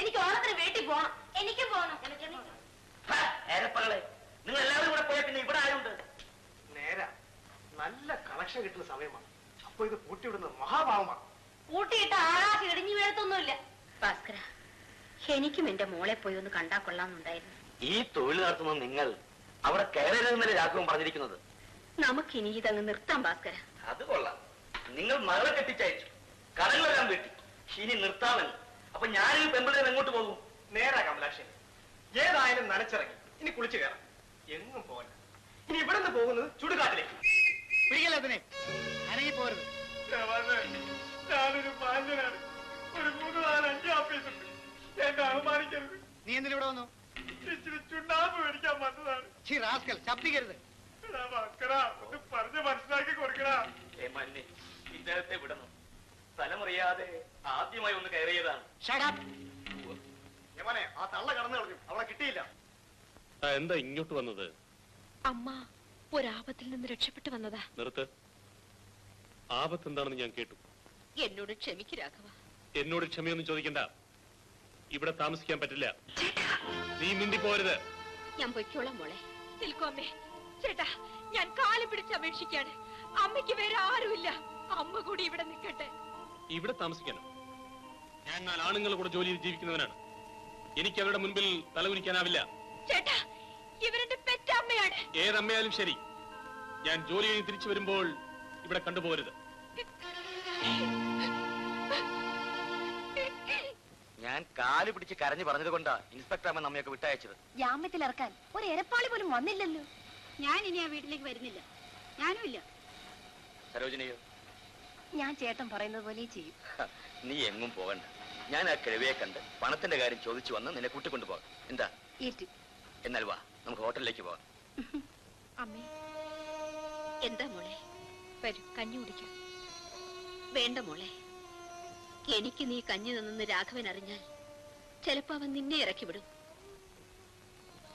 എനിക്ക് ഓണത്തിന് വീട്ടിൽ പോണം. എനിക്ക് പോണം. ഏരപ്പകളെ നിങ്ങൾ എല്ലാവരും കൂടെ പോയ പിന്നെ ഇവിടെ ആരുണ്ട്? നേരാ. നല്ല കളക്ഷൻ കിട്ടുന്ന സമയമാണ്. അപ്പൊ ഇത് പൂട്ടിവിടുന്നത് മഹാഭാവമാണ്. കൂട്ടിയിട്ട് ആകാശം ഇടിഞ്ഞു വീഴത്തൊന്നുമില്ല. ഭാസ്കര എനിക്കും എന്റെ മോളെ പോയി ഒന്ന് കണ്ടാ കൊള്ളാമെന്നുണ്ടായിരുന്നു. ഈ തൊഴിൽ നടത്തുന്ന നിങ്ങൾ അവിടെ കയറരുതെന്നല്ലേ രാഘവൻ പറഞ്ഞിരിക്കുന്നത്? നമുക്ക് ഇനി ഇതങ്ങ് നിർത്താം ഭാസ്കര. അത് കൊള്ളാം. നിങ്ങൾ മകളെ കെട്ടിച്ചയച്ചു. കടങ്ങളെല്ലാം വീട്ടി. ഇനി നിർത്താമല്ലോ. അപ്പൊ ഞാനീ പെമ്പിളേനെ എങ്ങോട്ട് പോകും? നേരാ കമലാക്ഷൻ ഏതായാലും നനച്ചിറങ്ങി. ഇനി കുളിച്ചു കയറാം. എങ്ങും പോകണ്ട ഇനി ഇവിടെ നിന്ന് പോകുന്നത് ചുടുകാട്ടിലേക്ക്. പിടിക്കല്ലേ അതിനെ. അനങ്ങി പോരുത്. ഞാനൊരു പാഞ്ചനാണ് ഒരു മൂന്ന് നാല് അഞ്ച് ഓഫീസുണ്ട് എന്നെ അവമാനിക്കരുത് നീ എന്തിനു ഇവിടെ വന്നു? ഇച്ചിരി ചുണ്ണാമ്പ് മേടിക്കാൻ വന്നതാണ്. ചി റാസ്കൽ ശബ്ദിക്കരുത്. പറഞ്ഞ് മനസ്സിലാക്കി മന്നെ ഇദ്ദേഹത്തെ വിടണം സ്ഥലമറിയാതെ ആദ്യമായി ഒന്ന് കയറിയതാണ്. യമനെ ആ തള്ള കടന്നു കളഞ്ഞു. അവളെ കിട്ടിയില്ല. എന്താ ഇങ്ങോട്ട് വന്നത്? അമ്മ ഒരാപത്തിൽ നിന്ന് രക്ഷപ്പെട്ടു വന്നതാ. നിർത്ത്. ആപത്ത് എന്താണെന്ന് ഞാൻ കേട്ടു. എന്നോട് ക്ഷമിക്ക് രാഘവ. എന്നോട് ക്ഷമയൊന്നും ചോദിക്കണ്ട. ഇവിടെ താമസിക്കാൻ പറ്റില്ല. നീ മിണ്ടി പോരുത് ഞാൻ പൊയ്ക്കോളാം മോളെ. നിൽക്കോ അമ്മേ. ചേട്ടാ ഞാൻ കാലം പിടിച്ച് അപേക്ഷിക്കാണ് അമ്മയ്ക്ക് വേറെ ആരുമില്ല. അമ്മ കൂടി ഇവിടെ നിൽക്കട്ടെ. ഇവിടെ താമസിക്കാനോ? ഞാൻ നാല് ആണുങ്ങളുടെ കൂടെ ജോലിയിൽ ജീവിക്കുന്നവനാണ്. എനിക്ക് അവരുടെ മുൻപിൽ തലകുനിക്കാനാവില്ല ചേട്ടാ ഇവരുടെ പെറ്റമ്മയാണ്. ഏതമ്മയാലും ശരി. ഞാൻ ജോലി കഴിഞ്ഞ് തിരിച്ചു വരുമ്പോൾ ഇവിടെ കണ്ടുപോകരുത്. ഞാൻ കാൽ പിടിച്ച് കരഞ്ഞു പറഞ്ഞത് കൊണ്ടാ ഇൻസ്പെക്ടർ അമ്മ നമ്മയൊക്കെ വിട്ടയച്ചത്. ജാമ്യത്തിലിറക്കാൻ ഒരു എരപ്പാളി പോലും വന്നില്ലല്ലോ. ഞാൻ ഇനി ആ വീട്ടിലേക്ക് വരുന്നില്ല. ഞാനും ഇല്ല സരോജിനിയോ ഞാൻ ചേട്ടൻ പറയുന്നത് പോലെ ചെയ്യും. നീ എങ്ങും പോകണ്ട. ഞാൻ ആ കിഴവിയെ കണ്ട് പണത്തിന്റെ കാര്യം ചോദിച്ചു വന്ന് നിന്നെ കൂട്ടിക്കൊണ്ടു പോകാം. എന്താ? എന്നാൽ വാ നമുക്ക് ഹോട്ടലിലേക്ക് പോകാം. അമ്മേ. എന്താ മോളെ? വരൂ കഞ്ഞി കുടിക്കാം. വേണ്ട മോളെ. എനിക്ക് നീ കഞ്ഞി നിന്നെന്ന് രാഘവൻ അറിഞ്ഞാൽ ചിലപ്പോ അവൻ നിന്നെ ഇറക്കി വിടും.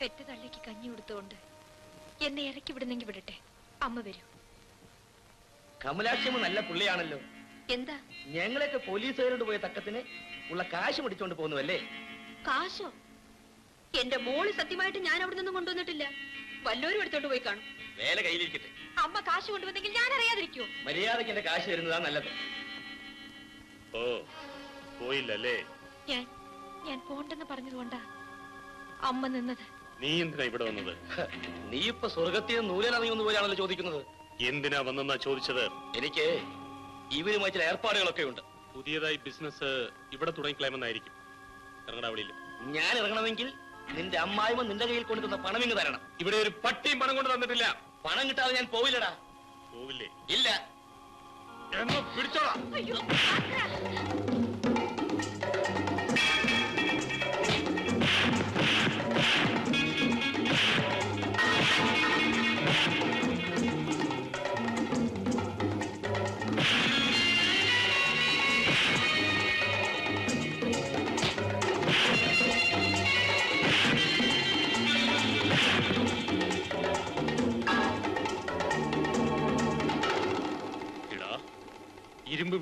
പെറ്റ തള്ളിക്ക് കഞ്ഞി കൊടുത്തുകൊണ്ട് എന്നെ ഇറക്കി വിടുന്നെങ്കിൽ വിടട്ടെ. അമ്മ വരൂ. കമലാക്ഷമ്മ നല്ല പുള്ളിയാണല്ലോ. എന്താ? ഞങ്ങളെയൊക്കെ പോലീസുകാരോട് പോയ തക്കത്തിന് ഉള്ള കാശ് പിടിച്ചോണ്ട് പോകുന്നുവല്ലേ? കാശോ? എന്റെ മോൾ സത്യമായിട്ട് ഞാൻ അവിടെ നിന്നും കൊണ്ടുവന്നിട്ടില്ല. വല്ലോരും എടുത്തോണ്ട് പോയി കാണും. വേല കയ്യിലിരിക്കട്ടെ. അമ്മ കാശ് കൊണ്ടുവന്നെങ്കിൽ ഞാൻ അറിയാതിരിക്കോ മര്യാദയ്ക്ക് എന്റെ കാശ് തരുന്നതാ നല്ലത്. ഓ പോയില്ലല്ലേ? ഞാൻ ഞാൻ പോണ്ടെന്ന് പറഞ്ഞതുകൊണ്ടാ അമ്മ നിന്നത്. നീ എന്തിനാ ഇവിടെ വന്നത്? നീ ഇപ്പൊ സ്വർഗത്തിൽ നൂലനറിയുന്ന പോലെയാണല്ലോ ചോദിക്കുന്നത്. എന്തിനാ വന്നെന്നാ ചോദിച്ചത്? എനിക്ക് ഇവരുമായി ചില ഏർപ്പാടുകളൊക്കെ ഉണ്ട്. പുതിയതായി ബിസിനസ് ഇവിടെ തുടങ്ങിക്കളയുമെന്നായിരിക്കും ഇറങ്ങടാവളിയിൽ ഞാൻ ഇറങ്ങണമെങ്കിൽ നിന്റെ അമ്മായിമ നിന്റെ കയ്യിൽ കൊണ്ടുതന്ന പണം ഇങ്ങ് തരണം. ഇവിടെ ഒരു പട്ടിയും പണം കൊണ്ട് തന്നിട്ടില്ല. പണം കിട്ടാതെ ഞാൻ പോവില്ലടാ. പോവില്ലേ? ഇല്ല. എന്നോ പിടിച്ചോളാം.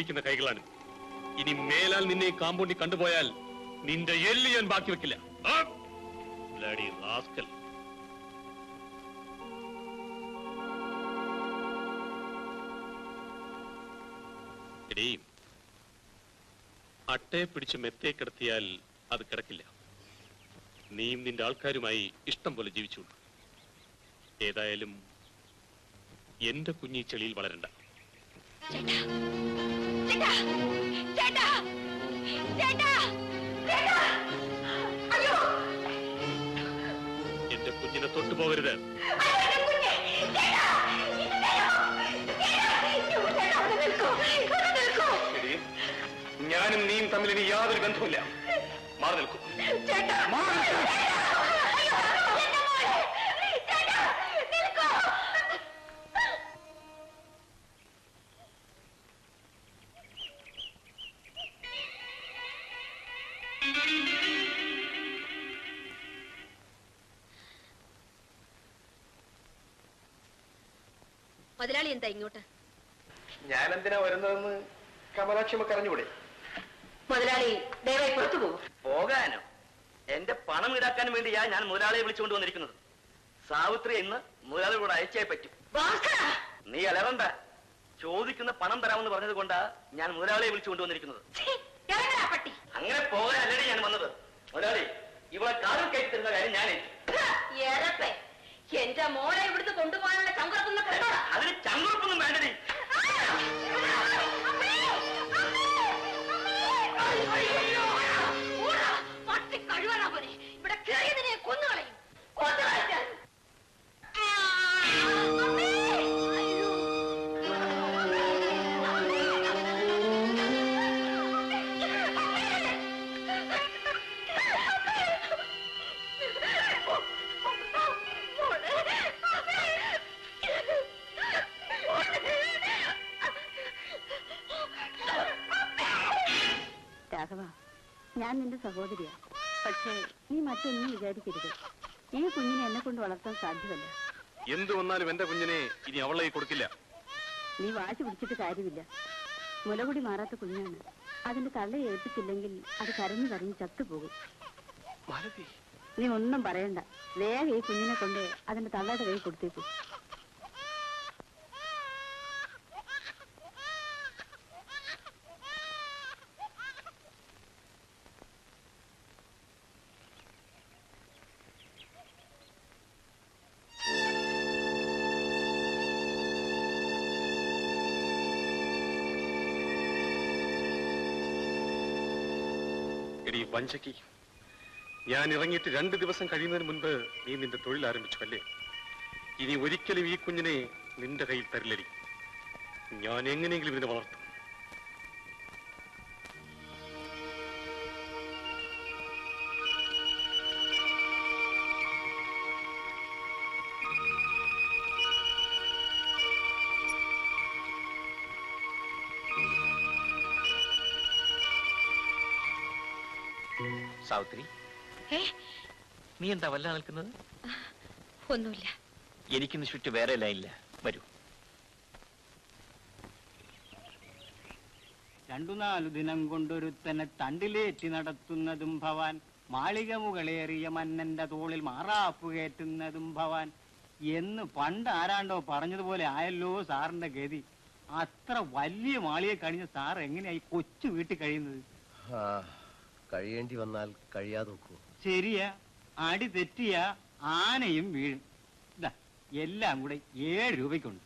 പിടിക്കുന്ന കൈകളാണ്. ഇനി മേലാൽ നിന്നെ കാമ്പൗണ്ടിൽ കണ്ടുപോയാൽ നിന്റെ എല്ല് ഞാൻ ബാക്കി വെക്കില്ല. അട്ടയെ പിടിച്ച് മെത്തേ കിടത്തിയാൽ അത് കിടക്കില്ല. നീയും നിന്റെ ആൾക്കാരുമായി ഇഷ്ടം പോലെ ജീവിച്ചുണ്ട് ഏതായാലും എന്റെ കുഞ്ഞി ചെളിയിൽ വളരണ്ട. എന്റെ കുഞ്ഞിനെ തൊട്ടു പോകരുത്. എടീ, ഞാനും നീയും തമ്മിൽ ഇനി യാതൊരു ബന്ധവുമില്ല. മാറി നിൽക്കൂ. മുതലാളി എന്താ ഇങ്ങോട്ട്? ഞാൻ എന്തിനാ വരുന്നതെന്ന് കമലാക്ഷിമ കരഞ്ഞുകൂടെ? മുതലാളി ദയവായി പുറത്തു പോകും പോകാനോ? എന്റെ പണം ഈടാക്കാനും വേണ്ടിയാ ഞാൻ മുതലാളിയെ വിളിച്ചുകൊണ്ട് വന്നിരിക്കുന്നത്. സാവിത്രി ഇന്ന് മുതലാളി കൂടെ അയച്ചേ പറ്റും. നീ അലവണ്ട ചോദിക്കുന്ന പണം തരാമെന്ന് പറഞ്ഞത് കൊണ്ടാ ഞാൻ മുതലാളിയെ വിളിച്ചുകൊണ്ട് വന്നിരിക്കുന്നത്. അങ്ങനെ പോകാനല്ലേ ഞാൻ വന്നത്. മുതലാളി ഇവിടെ കാറിൽ കയറ്റി തരുന്ന കാര്യം ഞാൻ എരപ്പേ. എന്റെ മോളെ ഇവിടുന്ന് കൊണ്ടുപോകാനുള്ള ചങ്കുറക്കുന്ന കേട്ടോടാ. അതിന് ചങ്കുറപ്പൊന്നും ഞാൻ നിന്റെ സഹോദരിയാ. പക്ഷേ നീ മറ്റൊന്നും വിചാരിക്കരുത്. ഈ കുഞ്ഞിനെ എന്നെ കൊണ്ട് വളർത്താൻ സാധ്യമല്ല. എന്തു വന്നാലും എന്റെ കുഞ്ഞിനെ ഇനി അവളെ കൊടുക്കില്ല. നീ വാശി പിടിച്ചിട്ട് കാര്യമില്ല. മുലകുടി മാറാത്ത കുഞ്ഞാണ്. അതിന്റെ തള്ളയെ ഏൽപ്പിച്ചില്ലെങ്കിൽ അത് കരഞ്ഞു കരഞ്ഞു ചത്തുപോകും. നീ ഒന്നും പറയണ്ട. വേഗം ഈ കുഞ്ഞിനെ കൊണ്ട് അതിന്റെ തള്ളയുടെ കൈ കൊടുത്തേക്കു. എടി വഞ്ചക്കി. ഞാൻ ഇറങ്ങിയിട്ട് രണ്ട് ദിവസം കഴിയുന്നതിന് മുൻപ് നീ നിന്റെ തൊഴിൽ ആരംഭിച്ചു അല്ലേ ഇനി ഒരിക്കലും ഈ കുഞ്ഞിനെ നിന്റെ കയ്യിൽ തരില്ലടി. ഞാൻ എങ്ങനെയെങ്കിലും ഇതിനെ വളർത്തും. സാവിത്രി. നീ എന്താ വല്ല നിൽക്കുന്നത്? ഒന്നുമില്ല. എനിക്കിന്ന് ചുറ്റ് വേറെ ലൈനില്ല വരൂ. രണ്ടു നാലു ദിനം കൊണ്ടൊരുത്തനെ തണ്ടിലേറ്റി നടത്തുന്നതും ഭവാൻ മാളിക മുകളേറിയ മന്നന്റെ തോളിൽ മാറാപ്പ് കയറ്റുന്നതും ഭവാൻ. എന്ന് പണ്ട് ആരാണ്ടോ പറഞ്ഞതുപോലെ ആയല്ലോ സാറിന്റെ ഗതി. അത്ര വലിയ മാളിയെ കഴിഞ്ഞ സാർ എങ്ങനെയായി കൊച്ചു വീട്ടിൽ കഴിയുന്നത്? ആ കഴിയേണ്ടി വന്നാൽ കഴിയാതെ നോക്കൂ. ശരിയാ അടി തെറ്റിയ ആനയും വീഴും. ഇതാ എല്ലാം കൂടെ ഏഴ് രൂപയ്ക്കുണ്ട്.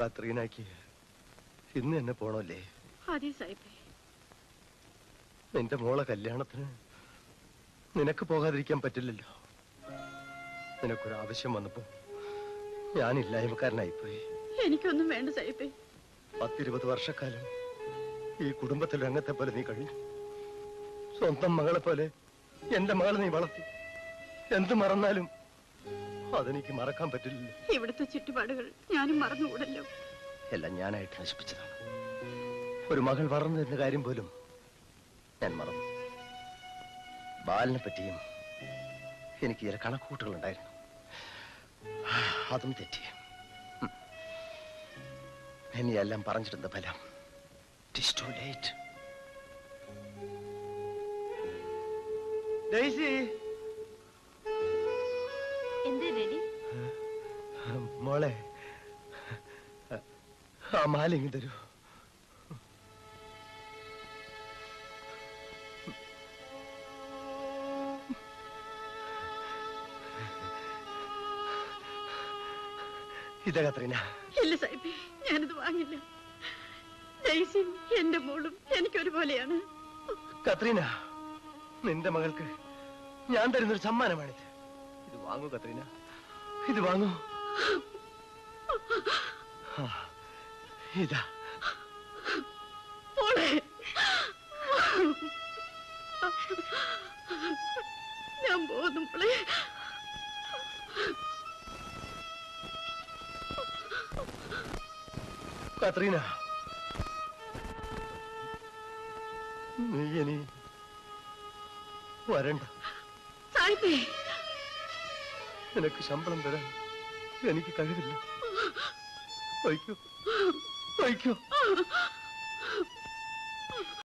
കത്രീനാക്ക് ഇന്ന് എന്നെ പോണല്ലേ അതെ സാഹിബേ. നിന്റെ മോളെ കല്യാണത്തിന് നിനക്ക് പോകാതിരിക്കാൻ പറ്റില്ലല്ലോ. നിനക്കൊരു ആവശ്യം വന്നപ്പോ ഞാൻ പോയി എനിക്കൊന്നും വേണ്ട സൈപ്പേ പത്തിരുപത് വർഷക്കാലം ഈ കുടുംബത്തിൽ രംഗത്തെ പോലെ നീ കഴിഞ്ഞു. സ്വന്തം മകളെ പോലെ എന്റെ മകളെ നീ വളർത്തി. എന്ത് മറന്നാലും അതെനിക്ക് മറക്കാൻ പറ്റില്ല ഇവിടുത്തെ ചുറ്റുപാടുകൾ ഞാനും മറന്നുകൂടല്ലോ. എല്ലാം ഞാനായിട്ട് നശിപ്പിച്ചതാണ്. ഒരു മകൾ വളർന്നു എന്ന കാര്യം പോലും ഞാൻ മറന്നു. ബാലിനെ പറ്റിയും എനിക്ക് ചില കണക്കൂട്ടുകൾ ഉണ്ടായിരുന്നു അതും തെറ്റി. ഇനി എല്ലാം പറഞ്ഞിരുന്ന ഫലം ഡെയ്സി എന്തേ ഡാഡി മോളെ ആ മാലിങ് തരൂ ഇതാ കത്രീന. ഇല്ല സാഹിബി ഞാനിത് വാങ്ങില്ല. ജയ്സിയും എന്റെ മോളും എനിക്കൊരുപോലെയാണ്. കത്രീന നിന്റെ മകൾക്ക് ഞാൻ തരുന്നൊരു സമ്മാനമാണിത്. ഇത് വാങ്ങൂ കത്രീന. ഇത് വാങ്ങൂ. ഇതാ. ഞാൻ പോകുന്നു കത്രീന. നീ ഇനി വരണ്ട. സാഹിബേ നിനക്ക് ശമ്പളം തരാൻ എനിക്ക് കഴിവില്ല. വയ്ക്കോ വയ്ക്കോ